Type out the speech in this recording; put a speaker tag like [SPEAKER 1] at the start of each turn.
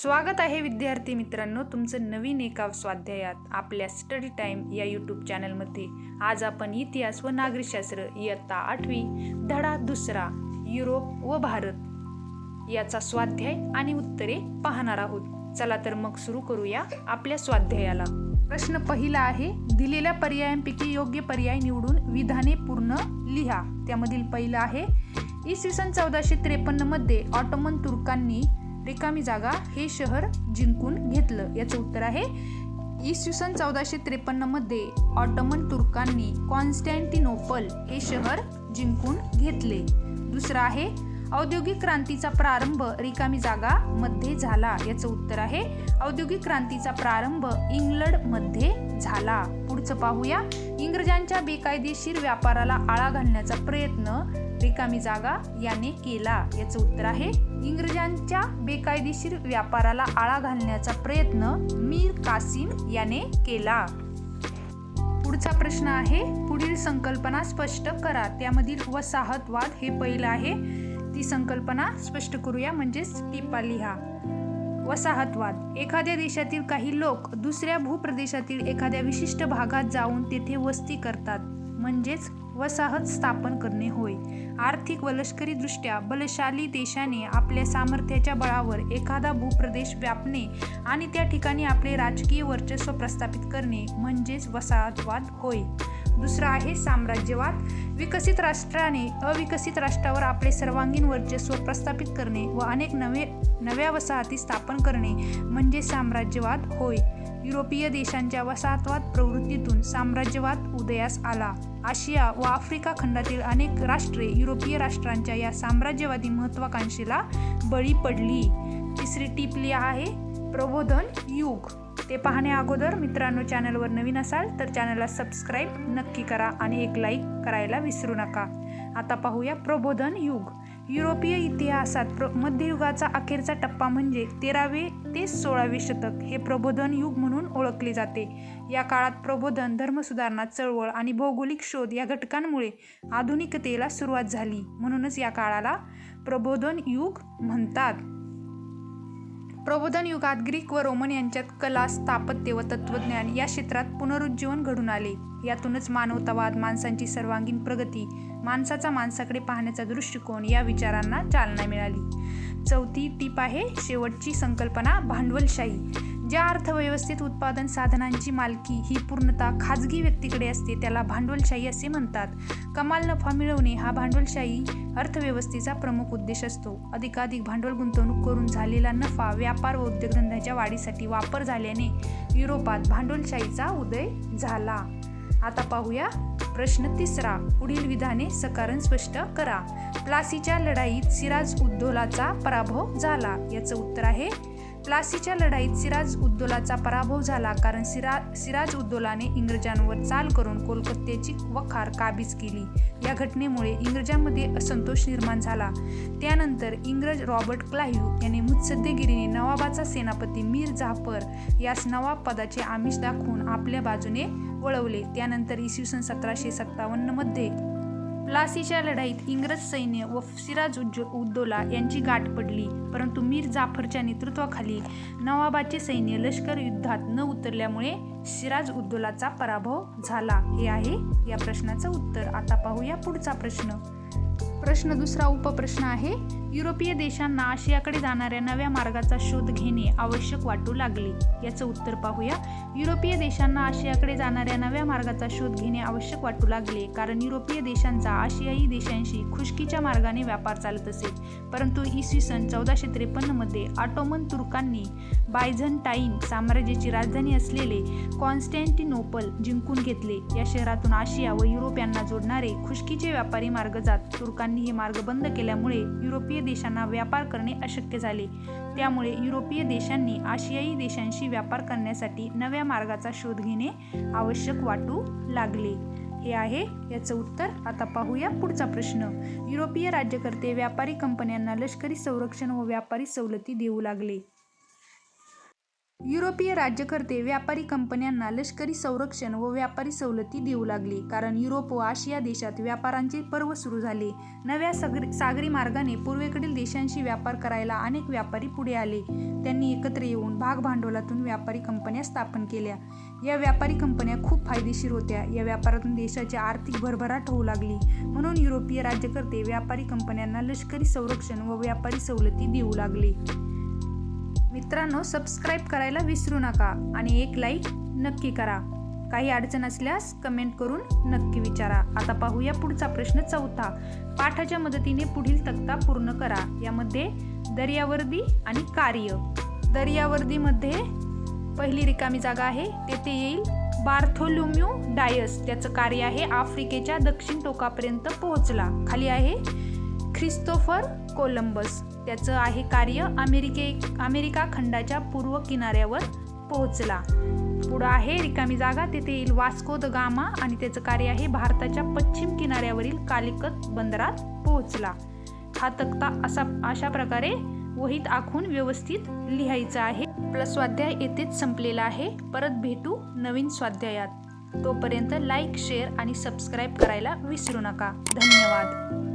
[SPEAKER 1] स्वागत आहे विद्यार्थी मित्रांनो तुमचं नवीन एका स्वाध्यायात आपल्या स्टडी टाईम या यूट्यूब चॅनलमध्ये. आज आपण इतिहास व नागरिकशास्त्र इयत्ता आठवी धडा दुसरा युरोप व भारत याचा स्वाध्याय आणि उत्तरे पाहणार आहोत. चला तर मग सुरू करूया आपल्या स्वाध्यायाला. प्रश्न पहिला आहे दिलेल्या पर्यायांपैकी योग्य पर्याय निवडून विधाने पूर्ण लिहा. त्यामधील पहिलं आहे इसवी सन चौदाशे त्रेपन्नमध्ये ऑटोमन तुर्कांनी रिकामी जागा हे शहर जिंकून घेतलं. याचं उत्तर आहे इसवी सन चौदाशे त्रेपन्नमध्ये ऑटोमन तुर्कांनी कॉन्स्टँटिनोपल हे शहर जिंकून घेतले. दुसरं आहे औद्योगिक क्रांतीचा प्रारंभ रिकामी जागा मध्ये झाला. याचं उत्तर आहे औद्योगिक क्रांतीचा प्रारंभ इंग्लंडमध्ये झाला. पुढचं पाहूया. इंग्रजांच्या बेकायदेशीर व्यापाराला आळा घालण्याचा प्रयत्न रिकामी जागा याने केला. याचं उत्तर आहे इंग्रजांच्या बेकायदेशीर व्यापाराला आळा घालण्याचा प्रयत्न मीर कासिम याने केला. पुढचा प्रश्न आहे पुढील संकल्पना स्पष्ट करा. त्यामधील वसाहतवाद हे पहिलं आहे. ती संकल्पना स्पष्ट करूया म्हणजेच टिपा लिहा. वसाहतवाद. एखाद्या देशातील काही लोक दुसऱ्या भूप्रदेशातील एखाद्या विशिष्ट भागात जाऊन तेथे वस्ती करतात. म्हणजेच वसाहत स्थापन करणे होय. आर्थिक व लष्करीदृष्ट्या बलशाली देशाने आपल्या सामर्थ्याच्या बळावर एखादा भूप्रदेश व्यापणे आणि त्या ठिकाणी आपले राजकीय वर्चस्व प्रस्थापित करणे म्हणजेच वसाहतवाद होय. दुसरा आहे साम्राज्यवाद. विकसित राष्ट्राने अविकसित राष्ट्रावर आपले सर्वांगीण वर्चस्व प्रस्थापित करणे व अनेक नवे नव्या वसाहती स्थापन करणे म्हणजे साम्राज्यवाद होय. युरोपीय देशांच्या वसाहतवाद प्रवृत्तीतून साम्राज्यवाद उदयास आला. आशिया व आफ्रिका खंडातील अनेक राष्ट्रे युरोपीय राष्ट्रांच्या या साम्राज्यवादी महत्वाकांक्षेला बळी पडली. तिसरी टिपली आहे प्रबोधन युग. ते पाहण्या अगोदर मित्रांनो चॅनलवर नवीन असाल तर चॅनलला सबस्क्राईब नक्की करा आणि एक लाईक करायला विसरू नका. आता पाहूया प्रबोधन युग. युरोपीय इतिहासात प्र मध्ययुगाचा अखेरचा टप्पा म्हणजे तेरावे ते सोळावे शतक हे प्रबोधन युग म्हणून ओळखले जाते. या काळात प्रबोधन धर्मसुधारणा चळवळ आणि भौगोलिक शोध या घटकांमुळे आधुनिकतेला सुरुवात झाली. म्हणूनच या काळाला प्रबोधन युग म्हणतात. प्रबोधन युगात ग्रीक व रोमन यांच्यात कला स्थापत्य व तत्त्वज्ञान या क्षेत्रात पुनरुज्जीवन घडून आले. यातूनच मानवतावाद माणसांची सर्वांगीण प्रगती माणसाचा माणसाकडे पाहण्याचा दृष्टिकोन या विचारांना चालना मिळाली. चौथी टीप आहे शेवटची संकल्पना भांडवलशाही. ज्या अर्थव्यवस्थेत उत्पादन साधनांची मालकी ही पूर्णतः खाजगी व्यक्तीकडे असते त्याला भांडवलशाही असे म्हणतात. कमाल नफा मिळवणे हा भांडवलशाही अर्थव्यवस्थेचा प्रमुख उद्देश असतो. अधिकाधिक भांडवल गुंतवणूक करून झालेला नफा व्यापार व उद्योगधंद्याच्या वाढीसाठी वापर झाल्याने युरोपात भांडवलशाहीचा उदय झाला. आता पाहूया प्रश्न तिसरा. पुढील विधाने सकारण स्पष्ट करा. प्लासीच्या लढाईत सिराज उद्दोलाचा पराभव झाला. याचं उत्तर आहे प्लासीच्या लढाईत सिराज उद्दोलाचा पराभव झाला कारण सिरा सिराज उद्दोलाने इंग्रजांवर चाल करून कोलकात्याची वखार काबीज केली. या घटनेमुळे इंग्रजांमध्ये असंतोष निर्माण झाला. त्यानंतर इंग्रज रॉबर्ट क्लाईव्ह याने मुत्सद्देगिरीने नवाबाचा सेनापती मीर जाफर यास नवाब पदाचे आमिष दाखवून आपल्या बाजूने वळवले. त्यानंतर इसवी सन सतराशे सत्तावन्नमध्ये प्लासीच्या लढाईत इंग्रज सैन्य व सिराज उज्ज उद्दोला यांची गाठ पडली. परंतु मीर जाफरच्या नेतृत्वाखाली नवाबाचे सैन्य लष्कर युद्धात न उतरल्यामुळे सिराज उद्दोलाचा पराभव झाला. हे आहे या प्रश्नाचं उत्तर. आता पाहूया पुढचा प्रश्न. प्रश्न दुसरा उपप्रश्न आहे. युरोपीय देशांना आशियाकडे जाणाऱ्या नव्या मार्गाचा शोध घेणे आवश्यक वाटू लागले. याचं उत्तर पाहूया. युरोपीय देशांना आशियाकडे जाणाऱ्या नव्या मार्गाचा शोध घेणे आवश्यक वाटू लागले कारण युरोपीय देशांचा आशियाई देशांशी खुशकीच्या मार्गाने व्यापार चालत असे. परंतु इसवी सन चौदाशे त्रेपन्नमध्ये ऑटोमन तुर्कांनी बायझंटाईन साम्राज्याची राजधानी असलेले कॉन्स्टँटिनोपल जिंकून घेतले. या शहरातून आशिया व युरोप यांना जोडणारे खुशकीचे व्यापारी मार्ग जात तुर्कांनी हे मार्ग बंद केल्यामुळे युरोपीय युरोपीय देशांना व्यापार करणे अशक्य झाले. त्यामुळे युरोपीय देशांनी आशियाई देशांशी व्यापार करण्यासाठी नव्या मार्गाचा शोध घेणे आवश्यक वाटू लागले. हे आहे याचं उत्तर. आता पाहूया पुढचा प्रश्न. युरोपीय राज्यकर्ते व्यापारी कंपन्यांना लष्करी संरक्षण व व्यापारी सवलती देऊ लागले. युरोपीय राज्यकर्ते व्यापारी कंपन्यांना लष्करी संरक्षण व व्यापारी सवलती देऊ लागले. कारण युरोप व आशिया देशात व्यापारांचे पर्व सुरू झाले. नव्या सगरी सागरी मार्गाने पूर्वेकडील देशांशी व्यापार करायला अनेक व्यापारी पुढे आले. त्यांनी एकत्र येऊन भागभांडवलातून व्यापारी कंपन्या स्थापन केल्या. या व्यापारी कंपन्या खूप फायदेशीर होत्या. या व्यापारातून देशाची आर्थिक भरभराट होऊ लागली. म्हणून युरोपीय राज्यकर्ते व्यापारी कंपन्यांना लष्करी संरक्षण व व्यापारी सवलती देऊ लागले. मित्रांनो सबस्क्राईब करायला विसरू नका आणि एक लाईक नक्की करा. काही अडचण असल्यास कमेंट करून नक्की विचारा. आता पाहूया पुढचा प्रश्न चौथा. पाठाच्या मदतीने पुढील तक्ता पूर्ण करा. यामध्ये दर्यावर्दी आणि कार्य. दर्यावर्दीमध्ये पहिली रिकामी जागा आहे. तेथे येईल बार्थोलोम्यू डायस. त्याचं कार्य आहे आफ्रिकेच्या दक्षिण टोकापर्यंत पोहोचला. खाली आहे ख्रिस्तोफर कोलंबस. त्याचं आहे कार्य अमेरिके अमेरिका खंडाच्या पूर्व किनाऱ्यावर पोहोचला. पुढं आहे रिकामी जागा तेथे येईल वास्को द गामा आणि त्याचं कार्य आहे भारताच्या पश्चिम किनाऱ्यावरील कालिकत बंदरात पोहोचला. हा तक्ता असा अशा प्रकारे वहीत आखून व्यवस्थित लिहायचा आहे. आपला स्वाध्याय येथेच संपलेला आहे. परत भेटू नवीन स्वाध्यायात. तोपर्यंत लाईक शेअर आणि सबस्क्राईब करायला विसरू नका. धन्यवाद.